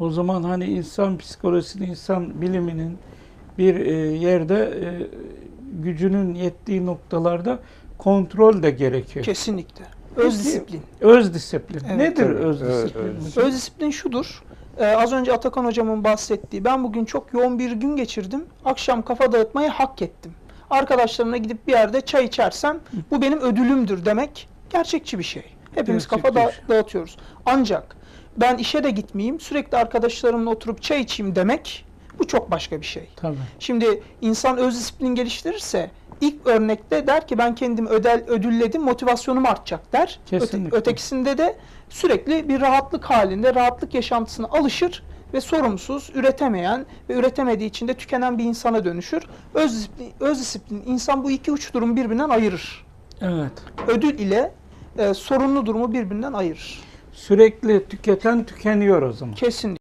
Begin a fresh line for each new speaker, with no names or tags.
O zaman hani insan psikolojisini, insan biliminin bir e, yerde e, gücünün yettiği noktalarda kontrol de gerekiyor.
Kesinlikle. Öz disiplin.
Öz disiplin.
Evet.
Nedir
Tabii,
öz disiplin?
evet.
Öz disiplin şudur. Ee, az önce Atakan hocamın bahsettiği ben bugün çok yoğun bir gün geçirdim. Akşam kafa dağıtmayı hak ettim. Arkadaşlarımla gidip bir yerde çay içersem bu benim ödülümdür demek gerçekçi bir şey. Hepimiz kafa da- dağıtıyoruz. Ancak ben işe de gitmeyeyim, sürekli arkadaşlarımla oturup çay içeyim demek bu çok başka bir şey.
Tabii.
Şimdi insan öz disiplin geliştirirse ilk örnekte der ki ben kendimi ödel, ödülledim motivasyonum artacak der. Öte-
Kesinlikle.
ötekisinde de sürekli bir rahatlık halinde rahatlık yaşantısına alışır ve sorumsuz, üretemeyen ve üretemediği için de tükenen bir insana dönüşür. Öz disiplin, öz disiplin insan bu iki uç durumu birbirinden ayırır.
Evet.
Ödül ile e, sorunlu durumu birbirinden ayırır.
Sürekli tüketen tükeniyor o zaman.
Kesinlikle.